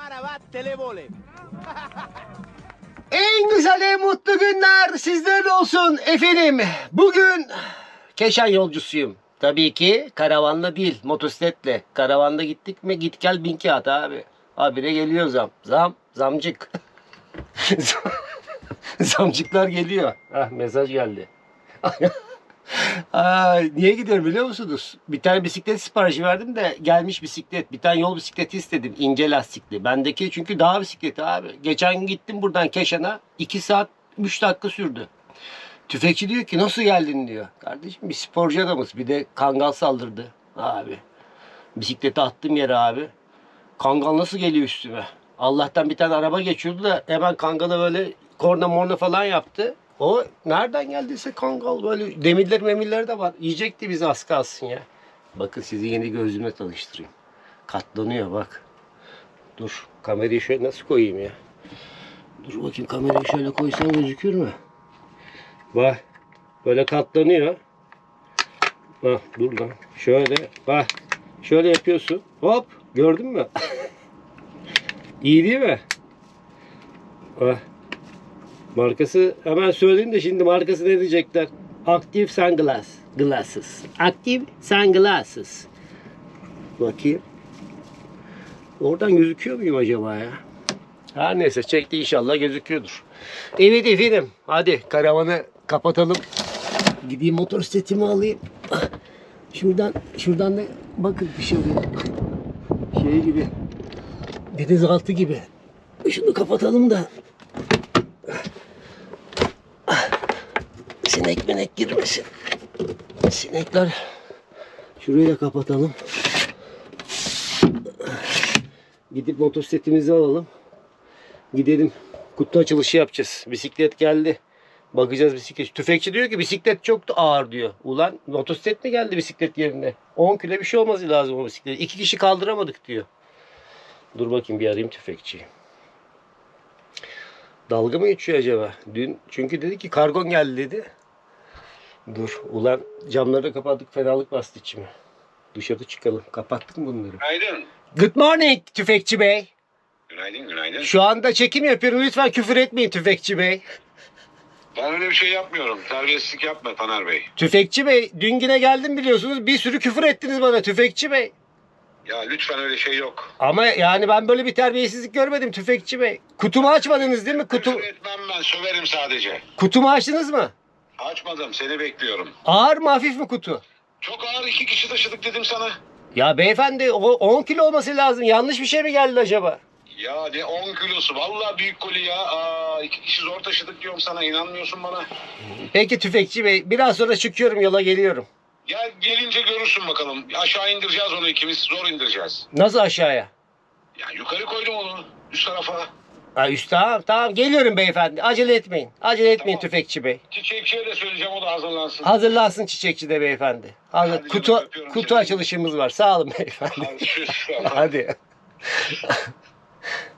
Maravatte le vole. En mutlu günler sizlerle olsun efendim. Bugün Keşan yolcusuyum. Tabii ki karavanla değil motosikletle. Karavanda gittik mi git gel bin kağıt abi. Habire geliyor zam. Zam. Zamcık. Zamcıklar geliyor. Ah mesaj geldi. Niye gidiyorum biliyor musunuz? Bir tane bisiklet siparişi verdim de gelmiş bisiklet. Bir tane yol bisikleti istedim. ince lastikli. Bendeki çünkü dağ bisikleti abi. Geçen gün gittim buradan Keşan'a. 2 saat 3 dakika sürdü. Tüfekçi diyor ki nasıl geldin diyor. Kardeşim bir sporcu adamız. Bir de kangal saldırdı abi. Bisikleti attım yere abi. Kangal nasıl geliyor üstüme? Allah'tan bir tane araba geçiyordu da hemen kangala böyle korna morna falan yaptı. O nereden geldiyse kangal böyle demirler memirler de var. Yiyecekti bizi az kalsın ya. Bakın sizi yeni gözlüğümle tanıştırayım. Katlanıyor bak. Dur kamerayı şöyle nasıl koyayım ya? Dur bakayım kamerayı şöyle koysam gözükür mü? Bak böyle katlanıyor. Bak dur lan. Şöyle bak. Şöyle yapıyorsun. Hop gördün mü? İyi değil mi? Bak. Markası hemen söyleyeyim de şimdi markası ne diyecekler? Active Sunglass. Glasses. Active Sunglasses. Bakayım. Oradan gözüküyor muyum acaba ya? Her neyse çekti inşallah gözüküyordur. Evet efendim. Hadi karavanı kapatalım. Gideyim motor setimi alayım. Şuradan şuradan da bakın bir şey oluyor. Şey gibi. Denizaltı gibi. Şunu kapatalım da sinek minek girmesin. Sinekler şurayı da kapatalım. Gidip motosikletimizi alalım. Gidelim. Kutu açılışı yapacağız. Bisiklet geldi. Bakacağız bisiklet. Tüfekçi diyor ki bisiklet çok ağır diyor. Ulan motosiklet mi geldi bisiklet yerine? 10 kilo bir şey olması lazım o bisiklet. İki kişi kaldıramadık diyor. Dur bakayım bir arayayım tüfekçiyi. Dalga mı geçiyor acaba? Dün çünkü dedi ki kargon geldi dedi. Dur ulan camları kapattık fenalık bastı içime. Dışarı çıkalım. Kapattık mı bunları? Günaydın. Good morning tüfekçi bey. Günaydın, günaydın. Şu anda çekim yapıyorum. Lütfen küfür etmeyin tüfekçi bey. Ben öyle bir şey yapmıyorum. Terbiyesizlik yapma Taner Bey. Tüfekçi bey dün yine geldim biliyorsunuz. Bir sürü küfür ettiniz bana tüfekçi bey. Ya lütfen öyle şey yok. Ama yani ben böyle bir terbiyesizlik görmedim tüfekçi bey. Kutumu açmadınız değil mi? Kutu, Küfür etmem ben, söverim sadece. kutumu açtınız mı? Açmadım, seni bekliyorum. Ağır mı hafif mi kutu? Çok ağır iki kişi taşıdık dedim sana. Ya beyefendi o 10 kilo olması lazım. Yanlış bir şey mi geldi acaba? Ya ne 10 kilosu. Vallahi büyük koli ya. Aa, iki kişi zor taşıdık diyorum sana. İnanmıyorsun bana. Peki tüfekçi bey biraz sonra çıkıyorum yola geliyorum. Gel gelince görürsün bakalım. Aşağı indireceğiz onu ikimiz. Zor indireceğiz. Nasıl aşağıya? Ya yukarı koydum onu. Üst tarafa. Ha üst tamam tamam geliyorum beyefendi. Acele etmeyin. Acele etmeyin Tamam. tüfekçi bey. Çiçekçiye de söyleyeceğim o da hazırlansın. Hazırlansın çiçekçi de beyefendi. Hazır. Hadi canım, kutu öpüyorum kutu seni. açılışımız var. Sağ olun beyefendi. Hadi. Hadi.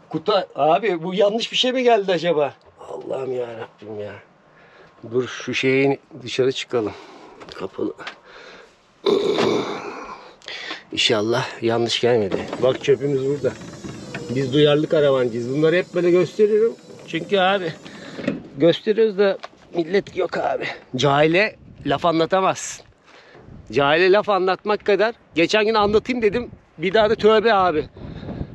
kutu abi bu yanlış bir şey mi geldi acaba? Allah'ım ya Rabbim ya. Dur şu şeyin dışarı çıkalım. Kapalı. İnşallah yanlış gelmedi. Bak çöpümüz burada. Biz duyarlı karavancıyız. Bunları hep böyle gösteriyorum. Çünkü abi gösteriyoruz da millet yok abi. Cahile laf anlatamaz. Cahile laf anlatmak kadar. Geçen gün anlatayım dedim. Bir daha da tövbe abi.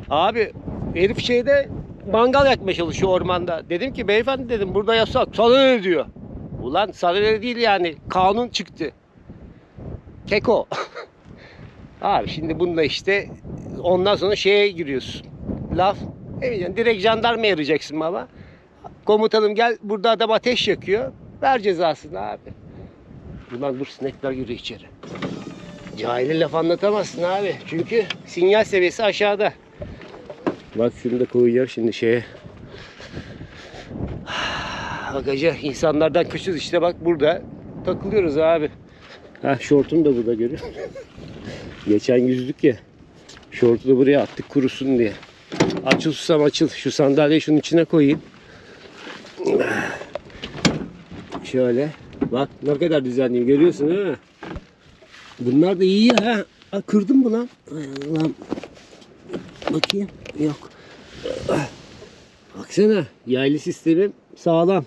Abi herif şeyde mangal yakmaya çalışıyor ormanda. Dedim ki beyefendi dedim burada yasak. Sana ne diyor? Ulan sana ne değil yani. Kanun çıktı. Keko. abi şimdi bunda işte ondan sonra şeye giriyorsun. Laf. Demeyeceksin. Direkt jandarma arayacaksın baba. Komutanım gel burada adam ateş yakıyor. Ver cezasını abi. Ulan dur sinekler giriyor içeri. Cahile laf anlatamazsın abi. Çünkü sinyal seviyesi aşağıda. Bak şunu da koyacağım şimdi şeye. Bagaja insanlardan küçüz işte bak burada takılıyoruz abi. Ha şortum da burada görüyor? Geçen yüzdük ya. Şortu da buraya attık kurusun diye. Açıl susam açıl. Şu sandalyeyi şunun içine koyayım. Şöyle. Bak ne kadar düzenliyim görüyorsun değil? Bunlar da iyi ha. Aa, kırdım mı lan? Allah'ım. Bakayım. Yok. Baksana yaylı sistemim sağlam.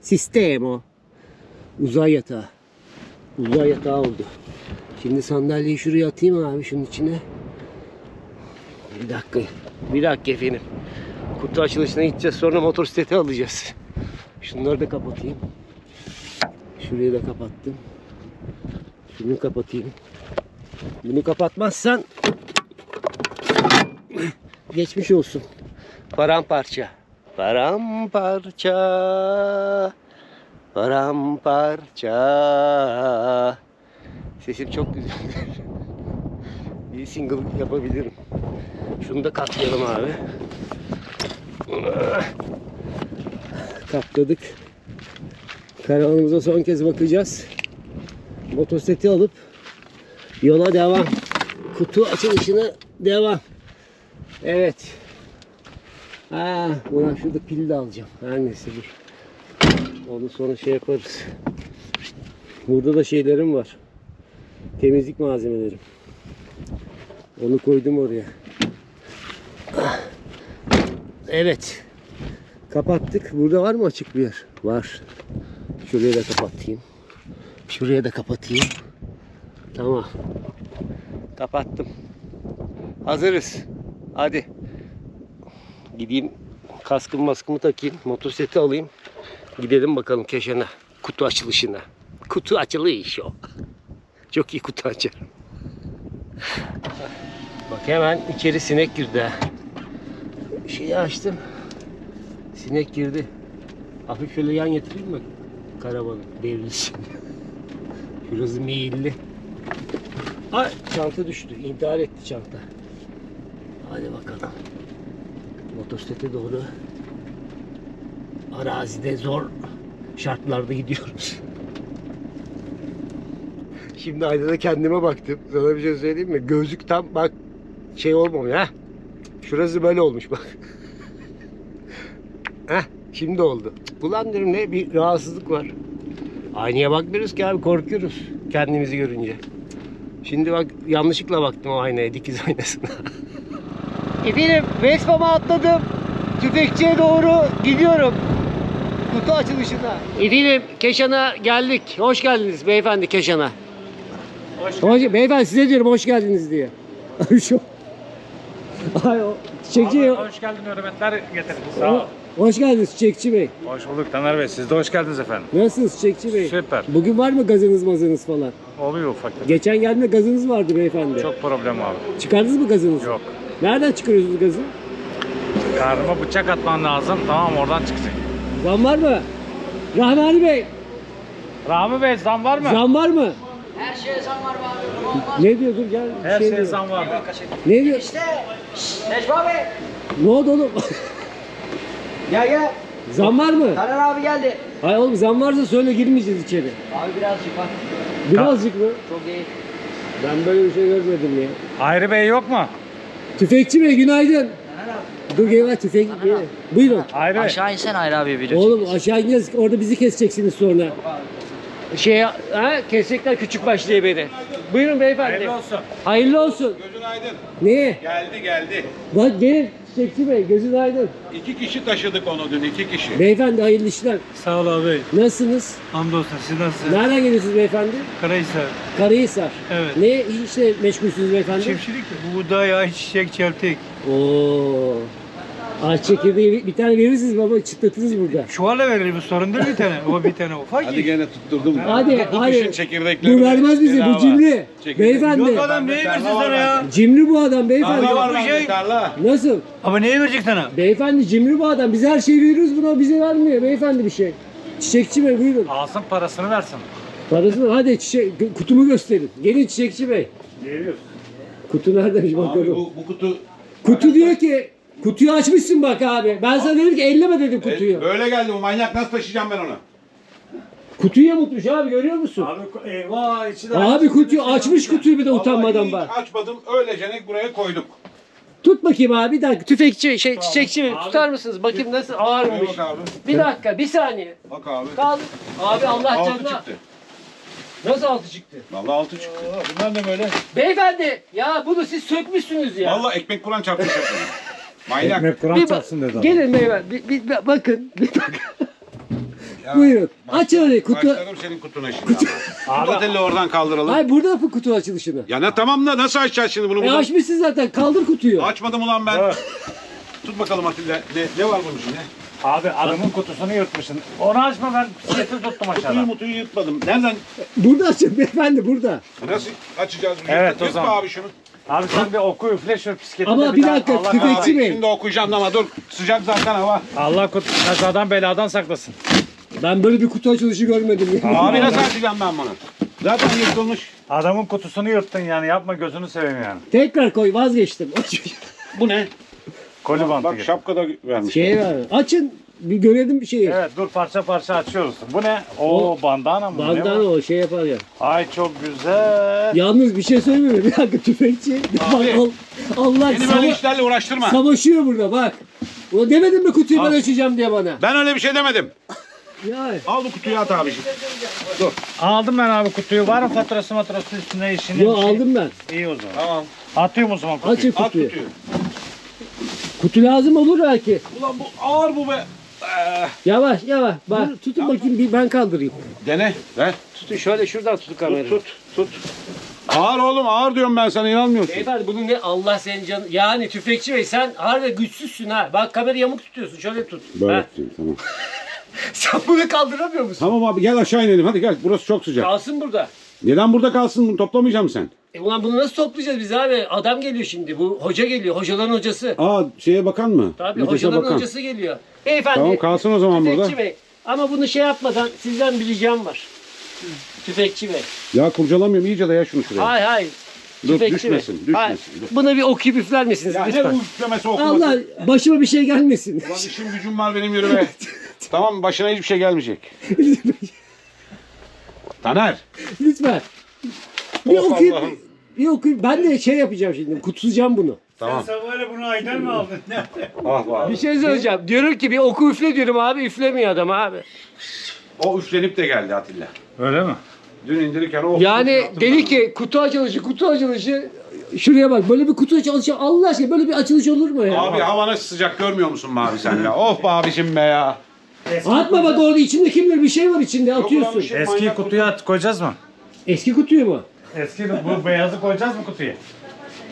Sistem o. Uzay yatağı. Uzay yatağı oldu. Şimdi sandalyeyi şuraya atayım abi şunun içine. Bir dakika. Bir dakika efendim. Kutu açılışına gideceğiz sonra motosikleti alacağız. Şunları da kapatayım. Şurayı da kapattım. Şunu kapatayım. Bunu kapatmazsan geçmiş olsun. Paramparça. Paramparça. Paramparça. Sesim çok güzel. Bir single yapabilirim. Şunu da katlayalım abi. Katladık. Karavanımıza son kez bakacağız. Motosikleti alıp yola devam. Kutu açılışına devam. Evet. Ha, ulan şurada pil de alacağım. Her neyse dur. Onu sonra şey yaparız. Burada da şeylerim var. Temizlik malzemelerim. Onu koydum oraya. Evet. Kapattık. Burada var mı açık bir yer? Var. Şuraya da kapatayım. Şuraya da kapatayım. Tamam. Kapattım. Hazırız. Hadi. Gideyim kaskımı maskımı takayım. Motosikleti alayım. Gidelim bakalım Keşan'a. Kutu açılışına. Kutu açılış o. Çok iyi kutu açarım. Bak hemen içeri sinek girdi. Şeyi açtım. Sinek girdi. Hafif şöyle yan getireyim mi? Karavanı devrilsin. Şurası meyilli. Ay çanta düştü. İntihar etti çanta. Hadi bakalım. Motosiklete doğru arazide zor şartlarda gidiyoruz. Şimdi aynada kendime baktım. Sana bir şey söyleyeyim mi? Gözlük tam bak şey olmuyor ha. Şurası böyle olmuş bak. Heh, şimdi oldu. Ulan diyorum ne bir rahatsızlık var. Aynaya bakmıyoruz ki abi korkuyoruz kendimizi görünce. Şimdi bak yanlışlıkla baktım o aynaya dikiz aynasına. Efendim Vespa'ma atladım. Tüfekçiye doğru gidiyorum. Kutu açılışına. Efendim Keşan'a geldik. Hoş geldiniz beyefendi Keşan'a. Hoş, beyefendi size diyorum hoş geldiniz diye. Şu Ay o çiçekçi Hoş geldin hürmetler getirdiniz. Sağ ol. Hoş geldiniz Çiçekçi Bey. Hoş bulduk Taner Bey. Siz de hoş geldiniz efendim. Nasılsınız Çiçekçi Bey? Süper. Bugün var mı gazınız mazınız falan? Oluyor ufak tefek. Geçen geldiğinde gazınız vardı beyefendi. Çok problem abi. Çıkardınız mı gazınızı? Yok. Nereden çıkarıyorsunuz gazı? Karnıma bıçak atman lazım. Tamam oradan çıkacak. Zam var mı? Rahmani Bey, Rami Bey zam var mı? zam var mı? Her şeye zam var abi. Ne diyor dur gel. bir Her şey şeye diyor. zam var. Ne diyor? İşte Necmi abi. Ne oldu oğlum? Gel gel. zam var mı? Taner abi geldi. Hayır oğlum zam varsa söyle girmeyeceğiz içeri. Abi birazcık bak. Birazcık mı? Çok değil. Ben böyle bir şey görmedim ya. Hayri Bey yok mu? Tüfekçi Bey günaydın. Taner abi. Dur gel tüfek. Buyurun. Bey. Aşağı insen Hayri abi video Oğlum aşağı ineceğiz. Orada bizi keseceksiniz sonra. Şey ha kesecekler küçük baş diye beni. Buyurun beyefendi. Hayırlı olsun. Hayırlı olsun. Gözün aydın. Niye? Geldi geldi. Bak gelin Çiçekçi Bey gözün aydın. İki kişi taşıdık onu dün iki kişi. Beyefendi hayırlı işler. Sağ ol abi. Nasılsınız? Hamdolsun. Siz nasılsınız? Nereden geliyorsunuz beyefendi? Karahisar. Karahisar. Evet. Ne işle meşgulsünüz beyefendi? Çiftçilik, buğday, ayçiçek, çeltik. Oo. Ağaç çekirdeği bir tane verirsiniz baba çıtlatırız burada. Çuvala verelim sorun değil bir tane. O bir tane ufak. Hadi gene tutturdum. Hadi bu hadi. kışın çekirdekleri. Bu vermez bize bu cimri. Çekirdek. Beyefendi. Yok adam neyi versin sana ya? Cimri bu adam beyefendi. Tarla var bende şey. tarla. Nasıl? Ama neyi verecek sana? Beyefendi cimri bu adam. Biz her şeyi veriyoruz buna bize vermiyor beyefendi bir şey. Çiçekçi Bey buyurun. Alsın parasını versin. Parasını hadi çiçek kutumu gösterin. Gelin Çiçekçi Bey. Geliyoruz. Kutu neredeymiş Abi bakalım. bu, bu kutu Kutu diyor ki kutuyu açmışsın bak abi. Ben sana dedim ki elleme dedim E, kutuyu. böyle geldi bu manyak nasıl taşıyacağım ben onu? Kutuyu yamultmuş abi görüyor musun? Abi eyvah içi de Abi kutuyu açmış kutuyu bir de utanmadan bak. açmadım öylece buraya koyduk. Tut bakayım abi bir dakika tüfekçi şey çiçekçi mi? Tutar mısınız? Bakayım nasıl ağırmış. Bak abi. Bir dakika bir saniye. Bak abi. Kaldır. Abi Allah Altı canına. çıktı. Nasıl altı çıktı? Vallahi altı çıktı. Bunlar da böyle. Beyefendi ya bunu siz sökmüşsünüz ya. Vallahi ekmek kuran çarpmış Manyak. Ekmek Kur'an Bir çarpsın dedi bak, adam. gelin beyefendi. Bir, bir, bir bakın. Bir bakın. Ya, Buyurun. Aç öyle kutu. Başladım senin kutuna şimdi. Tut oteli oradan kaldıralım. Hayır burada yapın kutu açılışını. Ya ne tamam da nasıl açacağız şimdi bunu? E buradan? açmışsın zaten. Kaldır kutuyu. Açmadım ulan ben. Evet. Tut bakalım Atilla. Ne, ne var bunun içinde? Abi adamın kutusunu yırtmışsın. Onu açma ben bisikleti tuttum Kutuyu aşağıdan. mutuyu yırtmadım. Nereden? Burada açın beyefendi burada. Nasıl açacağız? bunu? Evet, o yırtma zaman. abi şunu. Abi sen bir oku üfle şu Ama bir daha dakika, Allah, tüfek- Bekçi Abi, Bey. Şimdi okuyacağım ama dur. Sıcak zaten hava. Allah kut kazadan beladan saklasın. Ben böyle bir kutu açılışı görmedim ya. Abi nasıl açacağım ben bunu? Zaten yırtılmış. Adamın kutusunu yırttın yani yapma gözünü seveyim yani. Tekrar koy vazgeçtim. Bu ne? Koli bantı Bak şapka da vermiş. Şeye ver. Açın. Bir görelim bir şeyi. Evet dur parça parça açıyoruz. Bu ne? Oo bandana mı? Ne Bandana bu? o şey yapar ya. Ay çok güzel. Yalnız bir şey söyleyeyim mi? Bir dakika tüfekçi. Bak al- Allah Beni böyle sava- işlerle uğraştırma. savaşıyor burada bak. Ulan demedin mi kutuyu ben açacağım diye bana. Ben öyle bir şey demedim. Ya. Al bu kutuyu at abiciğim. Aldım ben abi kutuyu. Var mı faturası maturası üstünde işinin? Yo bir şey- aldım ben. İyi o zaman. Tamam. Atıyorum o zaman kutuyu. Açın At kutuyu. kutuyu. Kutu lazım olur belki. Ulan bu ağır bu be. Ee, Yavaş yavaş. Bak tutun bakayım bir ben kaldırayım. dene. Ver. Tutun şöyle şuradan tutun kamerayı. Tut tut tut. Ağır oğlum ağır diyorum ben sana inanmıyorsun. Beyefendi bunu ne Allah senin canın. Yani tüfekçi bey sen harbi güçsüzsün ha. Bak kamerayı yamuk tutuyorsun. Şöyle tut. Böyle Ha. tutayım, tamam. Sen bunu kaldıramıyor musun? Tamam abi gel aşağı inelim hadi gel burası çok sıcak. Kalsın burada. Neden burada kalsın bunu toplamayacağım sen? E ulan bunu nasıl toplayacağız biz abi? Adam geliyor şimdi. Bu hoca geliyor. Hocaların hocası. Aa şeye bakan mı? Tabii Vitese hocaların bakan. hocası geliyor. Beyefendi. Tamam kalsın o zaman Tüfekçi burada. bey. Ama bunu şey yapmadan sizden bir ricam var. Tüfekçi bey. Ya kurcalamıyorum iyice daya şunu şuraya. Hayır hayır. Dur, Tüfekçi düşmesin, bey. düşmesin, Hayır. dur. Buna bir okuyup üfler misiniz Ya ne lütfen? bu üflemesi okuması? Allah başıma bir şey gelmesin. Ulan işim gücüm var benim yürü be. tamam başına hiçbir şey gelmeyecek. Taner. lütfen. Bir Of okuyup Allah'ım. bir okuyup ben de şey yapacağım şimdi. Kutuslayacağım bunu. Tamam. Sen sabahleyin bunu aydan mı aldın? Ah var. Bir şey söyleyeceğim. Diyorum ki bir oku üfle diyorum abi. Üflemiyor adam abi. O üflenip de geldi Atilla. Öyle mi? Dün indirirken o Yani dedi ki kutu açılışı, kutu açılışı. Şuraya bak böyle bir kutu açılışı Allah aşkına böyle bir açılış olur mu ya? Abi hava nasıl sıcak görmüyor musun be abi sen ya? Of be abicim be ya. Atma bak orada içinde kim bilir bir şey var içinde ulan atıyorsun. bir şey- Eski kutuyu at koyacağız mı? Eski kutuyu mu? Eski bu beyazı koyacağız mı kutuya?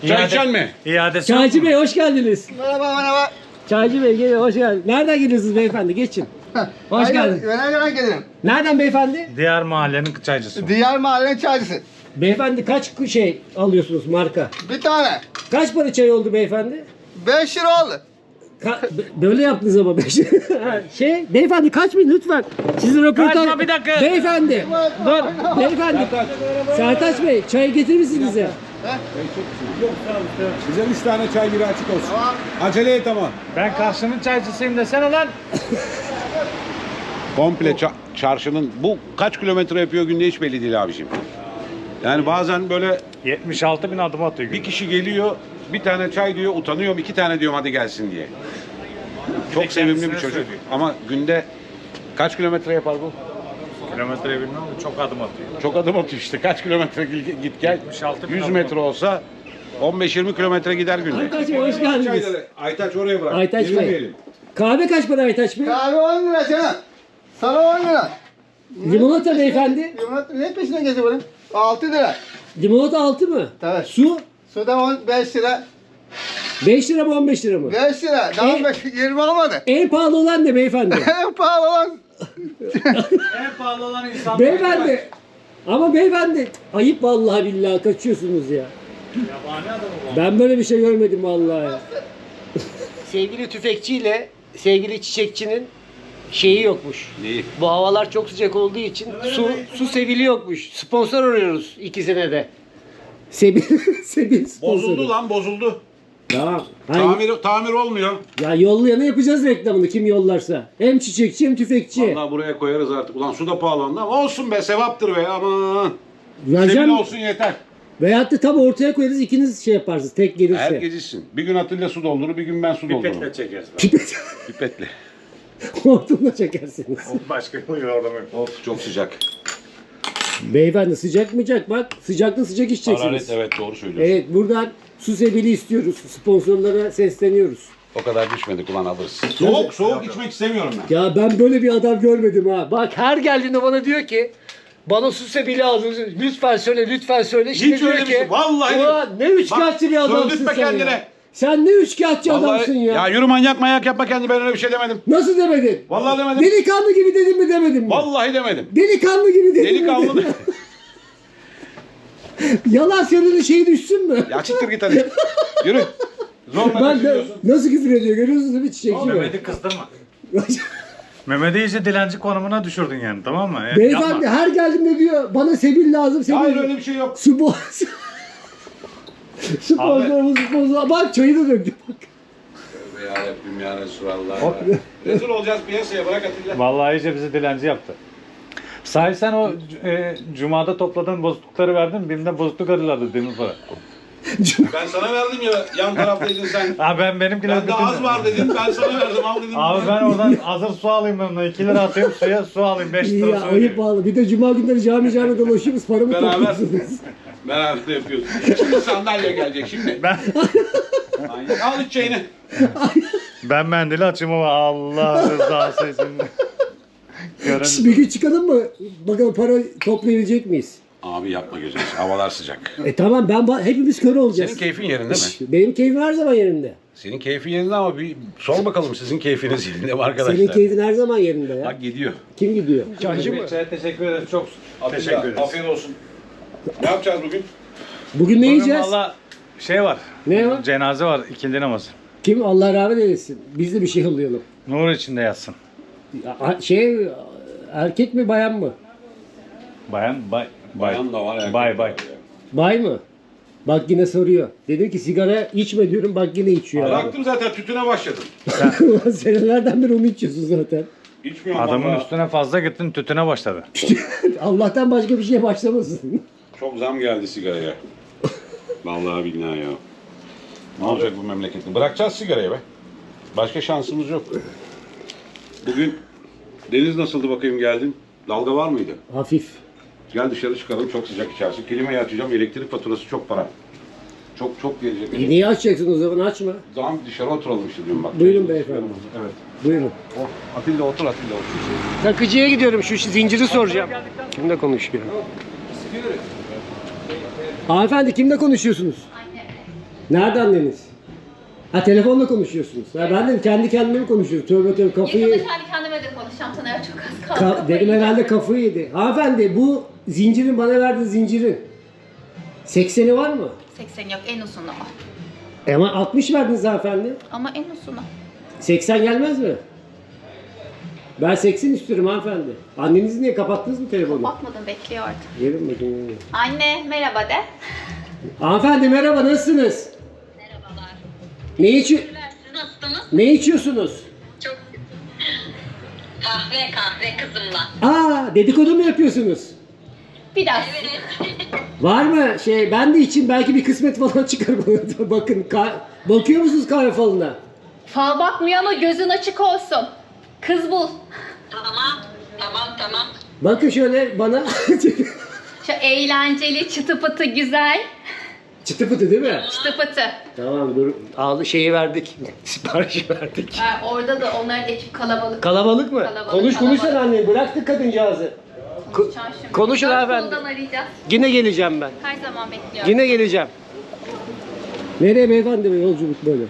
Çay içeceksin mi? İadesi yok Çaycı mu? Bey hoş geldiniz. Merhaba merhaba. Çaycı Bey gelin hoş geldiniz. Nereden geliyorsunuz beyefendi? Geçin. Hoş geldiniz. Ben nereden gelirim? Nereden beyefendi? Diğer mahallenin çaycısı. Diğer mahallenin çaycısı. Beyefendi kaç ku- şey alıyorsunuz marka? Bir tane. Kaç para çay oldu beyefendi? 5 lira oldu. Ka- b- böyle yaptınız ama beş. Ha, şey beyefendi kaçmayın lütfen. Sizin röportaj... Kaçma, bir dakika. Beyefendi. Dur. Beyefendi. Sertaç Bey çay getirir misiniz bize? Bize üç tane çay biri açık olsun. Acele et ama. Ben karşının çaycısıyım desene lan. Komple ça- çarşının bu kaç kilometre yapıyor günde hiç belli değil abicim. Yani bazen böyle 76 bin adım atıyor. bir kişi geliyor bir tane çay diyor utanıyorum iki tane diyorum hadi gelsin diye. Çok sevimli bir çocuk söylüyor. ama günde kaç kilometre yapar bu? Kilometre bilmem ama çok adım atıyor. Çok adım atıyor işte kaç kilometre git, gel. 76 bin 100 adım metre olsa 15-20 kilometre gider günde. Sertaç Bey hoş geldiniz. Aytaç oraya bırak. Aytaç Bey. Kahve kaç para Aytaç Bey? Kahve 10 lira canım. Sana 10 lira. Limonata beyefendi. Limonata ne peşine geziyor bunun? 6 lira. Limonata 6 mı? Tabii. Su Suda 15 lira. 5 lira mı 15 lira mı? 5 lira. Daha E? 5, 20 olmadı. En pahalı olan ne beyefendi? En pahalı olan. En pahalı olan insan. beyefendi. Ama beyefendi ayıp vallahi billahi kaçıyorsunuz ya. Yabani adam o. Ben böyle bir şey görmedim vallahi ya. sevgili tüfekçiyle sevgili çiçekçinin şeyi yokmuş. Neyi? Bu havalar çok sıcak olduğu için su su sevili yokmuş. Sponsor arıyoruz ikisine de. Sebil, Sebil sponsoru. Bozuldu lan bozuldu. Tamam. Hayır, Tamir, tamir olmuyor. ya yollayana yapacağız reklamını kim yollarsa. Hem çiçekçi hem tüfekçi. Vallahi buraya koyarız artık. Ulan su da pahalandı ama olsun be sevaptır be aman. Vereceğim. Sebil olsun yeter. Veyahut da tam ortaya koyarız ikiniz şey yaparsınız tek gelirse. Herkes içsin. Bir gün Atilla su doldurur, bir gün ben su doldururum. Pipetle çekeriz. Pipet. Pipetle. Hortumla çekersiniz. Başka bir yordam yok. Of çok sıcak. Beyefendi sıcak mıcak bak sıcakta sıcak içeceksiniz. Hararet evet doğru söylüyorsun. Evet buradan su istiyoruz. Sponsorlara sesleniyoruz. O kadar düşmedik ulan alırız. Soğuk soğuk içmek istemiyorum ben. Ya ben böyle bir adam görmedim ha. Bak her geldiğinde bana diyor ki bana su sebili lazım. Lütfen söyle, lütfen söyle. Şimdi Hiç diyor öyle bir ki, şey- vallahi- "Ulan ne üçkağıtçı bir adamsın sen kendine. ya. Sen ne üçkağıtçı adamsın ya. ya yürü manyak manyak yapma kendi ben öyle bir şey demedim. Nasıl demedin? Vallahi demedim. Delikanlı gibi dedim mi demedim mi? Vallahi demedim. Delikanlı gibi dedim Delikanlı mi? Yalan söylenin şeyi düşsün mü? Ya çıktır git hadi. Yürü. Zorla Ben de, kaçırıyorsun. nasıl küfür ediyor görüyorsunuz değil mi çiçekçi? Mehmet'i kızdırma. Mehmet'i iyice dilenci konumuna düşürdün yani tamam mı? Yani Beyefendi yapma. her geldiğinde diyor bana sebil lazım sebil. Hayır öyle bir şey yok. Su boz. Sponsorumuz bozu. Bak çayı da döktü. Ya Rabbim ya Resulallah. Rezil olacağız piyasaya bırak Atilla. Vallahi iyice bizi dilenci yaptı. Sahi sen o e, cumada topladığın bozuklukları verdin mi? Birinde bozukluk arıyorlardı demir para. Ben sana verdim ya yan taraftaydın sen. Abi ben benimkileri Bende az var dedin ben sana verdim al dedim. Abi ben oradan hazır su alayım ben 2 lira atayım suya su alayım 5 İyi lira ya su ayıp ödeyeyim. bağlı. Bir de cuma günleri cami cami dolaşıyoruz paramı Beraber. topluyorsunuz. Beraber de yapıyoruz. Şimdi sandalye gelecek şimdi. Ben, Manyak. Al iç çayını. ben mendili açayım ama Allah rızası için. Şş, bir gün çıkalım mı? Bakalım para toplayabilecek miyiz? Abi yapma gözünü. Havalar sıcak. E tamam ben ba- hepimiz kör olacağız. Senin keyfin yerinde mi? Benim keyfim her zaman yerinde. Senin keyfin yerinde ama bir sor bakalım sizin keyfiniz yerinde mi arkadaşlar? Senin keyfin her zaman yerinde ya. Bak gidiyor. Kim gidiyor? Çaya teşekkür ederim çok teşekkür ederiz. Afiyet olsun. Ne yapacağız bugün? Bugün ne Bugün yiyeceğiz? valla şey var. Ne var? Cenaze var ikindi namazı. Kim Allah rahmet eylesin. Biz de bir şey yollayalım. Nur içinde yatsın. Ya, Şey erkek mi bayan mı? Bayan bay. Bay. Bayan da var. erkek Bay de bay. var ya. Bay mı? Bak yine soruyor. Dedim ki sigara içme diyorum bak yine içiyor. abi. Bıraktım zaten tütüne başladım. Ulan Senelerden beri onu içiyorsun zaten. İçmiyorum Adamın vallahi. üstüne fazla gittin tütüne başladı. Allah'tan başka bir şeye başlamasın. Çok zam geldi sigaraya. Vallahi billahi ya. Ne olacak bu memlekette? Bırakacağız sigarayı be. Başka şansımız yok. Bugün deniz nasıldı bakayım geldin? Dalga var mıydı? Hafif. Gel dışarı çıkalım çok sıcak içerisi. Klimayı açacağım elektrik faturası çok para. Çok çok gelecek. E niye açacaksın o zaman açma. Zaman dışarı oturalım işte diyorum bak. Buyurun beyefendi. Evet. Buyurun. Oh, Atilla otur Atilla otur. Takıcıya gidiyorum şu zinciri soracağım. Kimle konuşuyor? Hanımefendi kimle konuşuyorsunuz? Nerede anneniz? Ha telefonla konuşuyorsunuz. Ha, ben de kendi kendime mi konuşuyorum? Tövbe tövbe kafayı... Yakında kendi kendime de konuşacağım Taner çok az kaldı. Ka- dedim herhalde kafayı yedi. Hanımefendi bu zincirin bana verdiği zincirin 80'i var mı? 80 yok en uzunu o. E ama 60 verdiniz hanımefendi. Ama en uzunu. 80 gelmez mi? Ben 80 istiyorum hanımefendi. Anneniz niye kapattınız mı telefonu? Bakmadım bekliyordu. Yerim bakayım. Anne merhaba de. Hanımefendi merhaba nasılsınız? Ne içi Siz nasılsınız? ne içiyorsunuz? Çok Kahve kahve kızımla. Aa dedikodu mu yapıyorsunuz? Biraz. Var mı şey ben de için belki bir kısmet falan çıkar bana. Bakın ka- bakıyor musunuz kahve falına? Fal bakmıyor ama gözün açık olsun. Kız bul. Tamam, tamam, tamam. Bakın şöyle bana Şu eğlenceli çıtı pıtı güzel. Çıtı pıtı değil mi? Çıtı pıtı. Tamam dur. Aldı şeyi verdik. Sipariş verdik. Ha, orada da onların ekip kalabalık. Kalabalık mı? Kalabalık, konuş konuş sen kalabalık. anne. Bıraktık kadıncağızı. Konuşacağım şimdi. konuşun Dört koldan arayacağız. Yine geleceğim ben. Her zaman bekliyorum. Yine geleceğim. Nereye beyefendi be yolculuk böyle?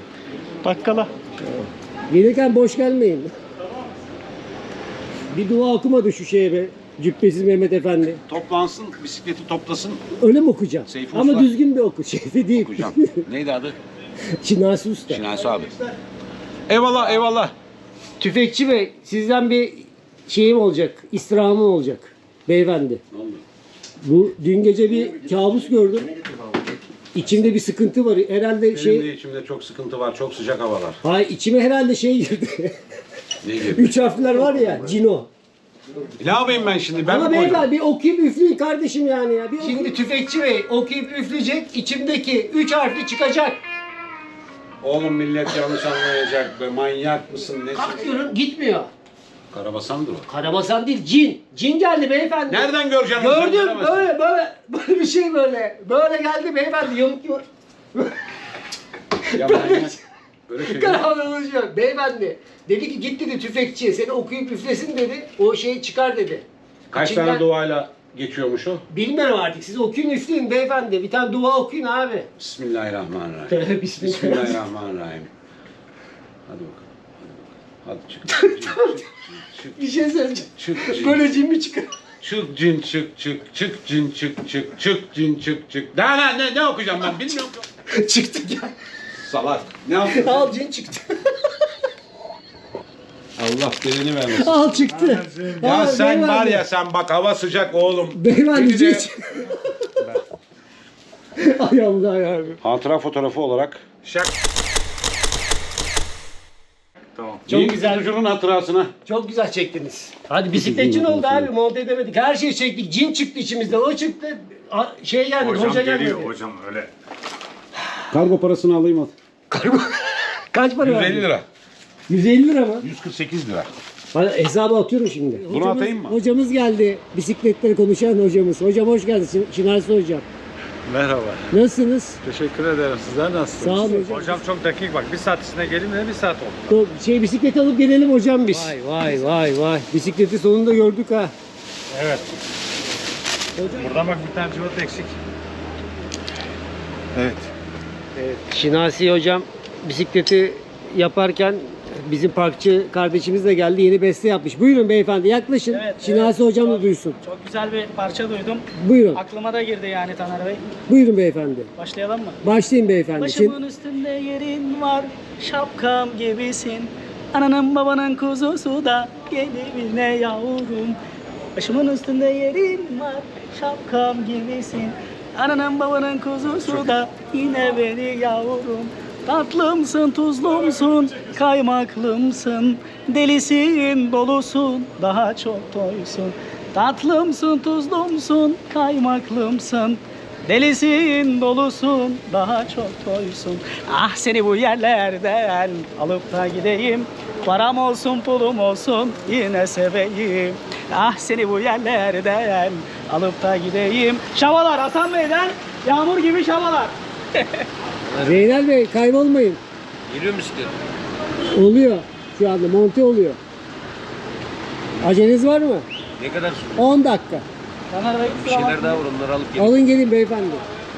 Bakkala. Gelirken boş gelmeyin. Bir dua okumadı şu şeye be. Cübbesiz Mehmet Efendi. Toplansın, bisikleti toplasın. Öyle mi okuyacağım? Seyfi Ama Usta. düzgün bir oku. Şeyfi değil. Okuyacağım. Neydi adı? Çinasi Usta. Şinasi abi. Eyvallah eyvallah. Tüfekçi Bey sizden bir şeyim olacak. istirhamım olacak. Beyefendi. Bu dün gece bir kabus gördüm. İçimde bir sıkıntı var. Herhalde Benim şey... de içimde çok sıkıntı var, çok sıcak havalar. Hayır içime herhalde şey girdi. Ne gibi? Üç harfler var ya. Cino. Ne yapayım ben şimdi? Ben Ama mi koydum? beyefendi bir okuyup üfleyin kardeşim yani ya. Bir Şimdi tüfekçi bey okuyup üfleyecek. içimdeki üç harfli çıkacak. Oğlum millet yanlış anlayacak be. Manyak mısın? Nesin? Kalk diyorum gitmiyor. Karabasandır o. Karabasan değil cin. Cin geldi beyefendi. Nereden göreceğim? Gördüm böyle böyle böyle bir şey böyle. Böyle geldi beyefendi yamuk yumuk. Ya manyak. Öyle şey. Kararlı Beyefendi. Dedi ki git dedi tüfekçiye seni okuyup üflesin dedi. O şey çıkar dedi. Kaç İçinden- tane duayla geçiyormuş o? Bilmiyorum artık siz okuyun üfleyin beyefendi. Bir tane dua okuyun abi. Bismillahirrahmanirrahim. Bismillah. Bismillahirrahmanirrahim. Hadi bakalım. Hadi çık. Çık, çık, çık, Bir şey söyleyeceğim. çık, cin. Böyle cin mi çıkar? Çık cin çık çık çık cin çık çık çık cin çık çık. Daha ne ne, ne okuyacağım ben bilmiyorum. Çıktı ya. Salak. Ne yaptın? Al cin çıktı. Allah belini vermesin. Al çıktı. Ya Al, sen beyefendi. var ya sen bak hava sıcak oğlum. Beyefendi cin de çıktı. Ay Allah ya. hatıra fotoğrafı olarak şak. Tamam. Çok güzel. güzel. hatırasına. Çok güzel çektiniz. Hadi bisikletçi ne oldu abi? Monte edemedik. Her şeyi çektik. Cin çıktı içimizden. O çıktı. A- Şey geldi. Hocam hoca geliyor gelmedi. hocam öyle. Kargo parasını alayım hadi. Kaç para 150 verdin? lira. 150 lira mı? 148 lira. Hadi hesabı atıyorum şimdi. Bunu atayım mı? Hocamız geldi. Bisikletleri konuşan hocamız. Hocam hoş geldiniz. Şinasi hocam. Merhaba. Nasılsınız? Teşekkür ederim. Sizler nasılsınız? Sağ olun hocam. Hocam çok dakik bak. Bir saat içinde gelin de bir saat oldu. O Şey bisikleti alıp gelelim hocam biz. Vay vay vay vay. Bisikleti sonunda gördük ha. Evet. Buradan bak bir tane cıvıt eksik. Evet. Şinasi hocam bisikleti yaparken bizim parkçı kardeşimiz de geldi. Yeni beste yapmış. Buyurun beyefendi yaklaşın. Evet, Şinasi hocam da duysun. Çok güzel bir parça duydum. Buyurun. Aklıma da girdi yani Taner Bey. Buyurun beyefendi. Başlayalım mı? Başlayın beyefendi. Başımın üstünde yerin var, şapkam gibisin. Ananın babanın kuzusu da gelibine yavrum. Başımın üstünde yerin var, şapkam gibisin. Ananın babanın kuzusu da yine beni yavrum. Tatlımsın, tuzlumsun, kaymaklımsın. Delisin, dolusun, daha çok toysun. Tatlımsın, tuzlumsun, kaymaklımsın. Delisin, dolusun, daha çok toysun. Ah seni bu yerlerden alıp da gideyim. Param olsun, pulum olsun, yine seveyim. Ah seni bu yerlerden alıp da gideyim. Şavalar Hasan Bey'den yağmur gibi şavalar. Zeynel Bey kaybolmayın. Geliyor bisiklet. Oluyor. Şu anda monte oluyor. Aceleniz var mı? Ne kadar 10 dakika. Taner Bey bir şeyler daha var onları alıp gelin. Alın gelin beyefendi.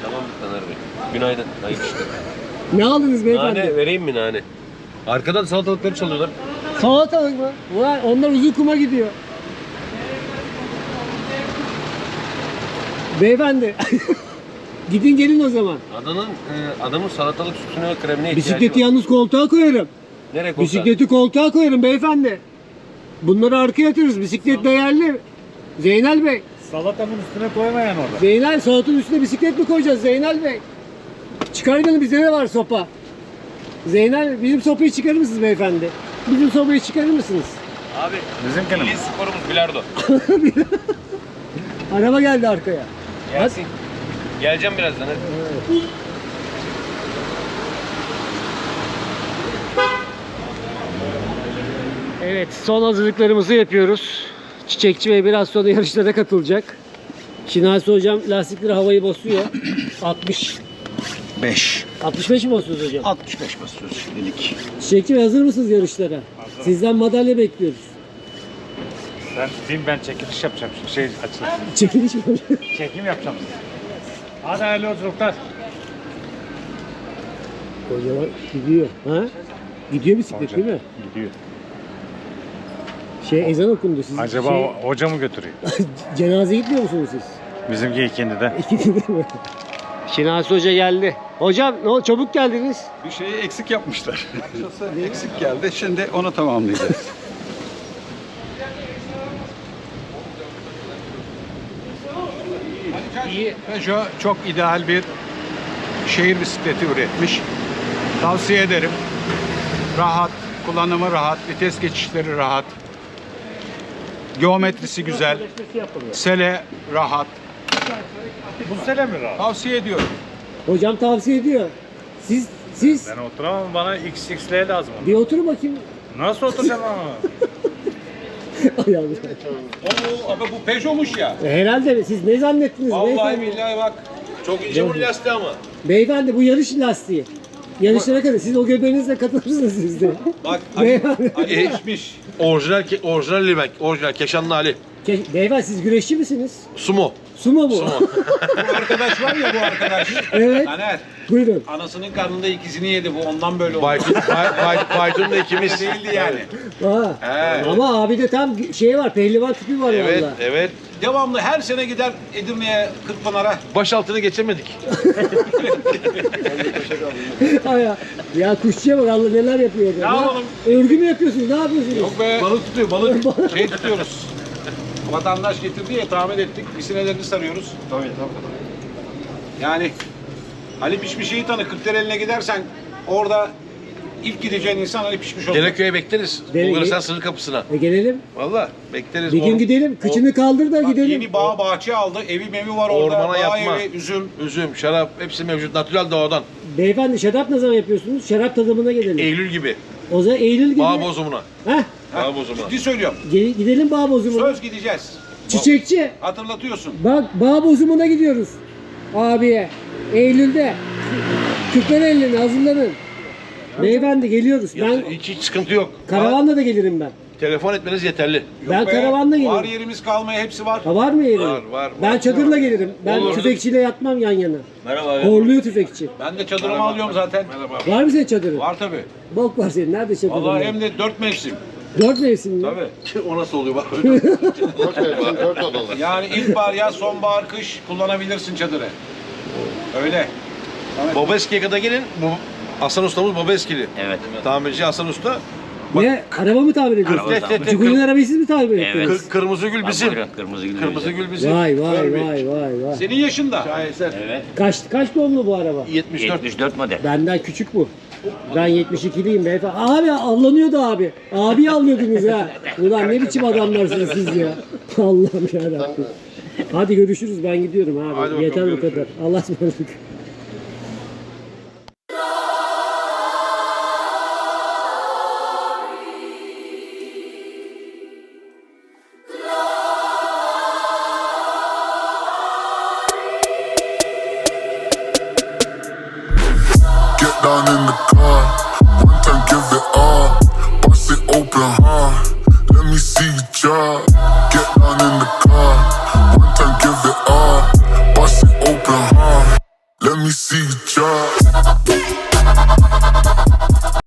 Tamam Taner Bey. Günaydın. Hayırlı işler. Ne aldınız beyefendi? Nane vereyim mi nane? Arkadan salatalıkları çalıyorlar. Salatalık mı? Ulan onlar uzun kuma gidiyor. Beyefendi. Gidin gelin o zaman. Adanın, e, adamın salatalık sütüne ve kremine ihtiyacı Bisikleti var. yalnız koltuğa koyarım. Nereye koltuğa? Bisikleti koltuğa koyarım beyefendi. Bunları arkaya yatırırız. Bisiklet değerli. Zeynel Bey. Salatamın üstüne koymayan orada. Zeynel salatanın üstüne bisiklet mi koyacağız Zeynel Bey? Çıkarın bizde de var sopa. Zeynel bizim sopayı çıkarır mısınız beyefendi? Bizim sopayı çıkarır mısınız? Abi Bizimkini mi? milli sporumuz bilardo. Araba geldi arkaya. Gelsin. Geleceğim birazdan hadi. Evet son hazırlıklarımızı yapıyoruz. Çiçekçi Bey biraz sonra yarışlara katılacak. Şinasi hocam lastikleri havayı basıyor. 60. 5. 65 mi basıyoruz hocam? 65 basıyoruz şimdilik. Çiçekçi Bey hazır mısınız yarışlara? Sizden madalya bekliyoruz. Sen bin ben çekiliş yapacağım. şimdi, Şey açılsın. Çekiliş mi hocam? Çekim yapacağım. Hadi hayırlı yolculuklar. Hocam gidiyor. Ha? Gidiyor bisiklet değil mi? Gidiyor. Şey ezan okundu. Siz Acaba şey, o- hoca mı götürüyor? cenaze gitmiyor musunuz siz? Bizimki ikindi de. İkisi değil mi? Şinasi Hoca geldi. Hocam ne oldu? Çabuk geldiniz. Bir şeyi eksik yapmışlar. eksik geldi. Şimdi onu tamamlayacağız. Peugeot çok ideal bir şehir bisikleti üretmiş. Tavsiye ederim. Rahat, kullanımı rahat, vites geçişleri rahat. Geometrisi güzel. Sele rahat. Bu sene mi rahat? Tavsiye ediyorum. Hocam tavsiye ediyor. Siz siz Ben oturamam bana XXL lazım. bir oturun bakayım. Nasıl oturacağım ama? Ayağını. Oo abi bu Peugeot'muş ya. E, Herhalde siz ne zannettiniz Vallahi beyefendi? billahi bak. Çok ince bu lastiği ama. Beyefendi bu yarış lastiği. Yarışlara kadar siz o göbeğinizle katılırsınız siz de. Bak Beyefendi. Ali pişmiş. Orijinal, orijinal Limek. Orijinal Keşanlı Ali. Ke- Beyefendi siz güreşçi misiniz? Sumo. Sumo mu? Bu arkadaş var ya bu arkadaş. Evet. Taner. Buyurun. Anasının karnında ikisini yedi bu ondan böyle oldu. Baytun, Bay, Bay, Baytun'da ikimiz. Değildi yani. Ha. He. Ama abi de tam şey var, pehlivan tipi var Evet, valla. evet. Devamlı her sene gider Edirne'ye, Kırkpınar'a. Baş altını geçemedik. Ay ya. ya kuşçuya bak Allah neler yapıyor. Ne yapalım? Örgü mü yapıyorsunuz? Ne yapıyorsunuz? Yok be. Balık tutuyor, balık. şey tutuyoruz. Vatandaş getirdi ya tahmin ettik. Misinelerini sarıyoruz. Tabii tabii. Yani Ali Pişmiş'i tanı. Kırklareli'ne gidersen orada ilk gideceğin insan Ali Pişmiş olur. Dereköy'e bekleriz. Dere- Bulgaristan sınır kapısına. E gelelim. Valla bekleriz. Bir gün Or- gidelim. Kıçını kaldır da Bak, gidelim. yeni bağ bahçe aldı. Evi mevi var orada. Ormana bağ yapma. evi, üzüm. Üzüm, şarap hepsi mevcut. Natürel doğadan. Beyefendi şarap ne zaman yapıyorsunuz? Şarap tadımına gelelim. Eylül gibi. O zaman Eylül gibi. Bağ bozumuna. Heh, Bağ bozumuna. Ciddi söylüyorum. ge- gidelim bağ bozumuna. Söz gideceğiz. Çiçekçi. Hatırlatıyorsun. Bak bağ bozumuna gidiyoruz. Abiye. Eylül'de. Kırklareli'ne hazırlanın. Beyefendi geliyoruz. Ben Hiç, hiç sıkıntı yok. karavanla da gelirim ben. Telefon etmeniz yeterli. ben Be, karavanla Var gelirim. yerimiz kalmaya hepsi var. Ha var mı yerin? Var, var, Ben var. çadırla gelirim. Ben Olur. tüfekçiyle yatmam yan yana. Merhaba. Horluyor tüfekçi. Ben de çadırımı alıyorum zaten. Merhaba. Var mı senin çadırın? Var tabii. Bok var senin. Nerede çadırın? Vallahi hem de dört mevsim. Dört mevsim mi? Tabii. o nasıl oluyor bak. Yani ilkbahar, yaz, sonbahar, kış kullanabilirsin çadırı. Öyle. Babeski'ye kadar gelin. Bu Hasan ustamız Babeski'li. Evet. Tamirci Hasan Usta. Ne? Araba mı tamir ediyorsun? Araba tamir. Çukurun arabayı siz mi tamir Evet. ettiniz? Kır- kırmızı gül bizim. Buyurun, kırmızı gül. Kırmızı gül bizim. Vay vay Tabii. vay vay vay. Senin yaşında. Şaheser. Evet. Kaç kaç doğumlu bu araba? 74. 74 model. Benden küçük bu. Ben 72'liyim beyefendi. Abi avlanıyordu abi. Abi avlıyordunuz ha. Ulan ne biçim adamlarsınız siz ya. Allah'ım yarabbim. Hadi görüşürüz ben gidiyorum abi. Hadi bakalım, Yeter bu görüşürüz. kadar. Allah'a ısmarladık.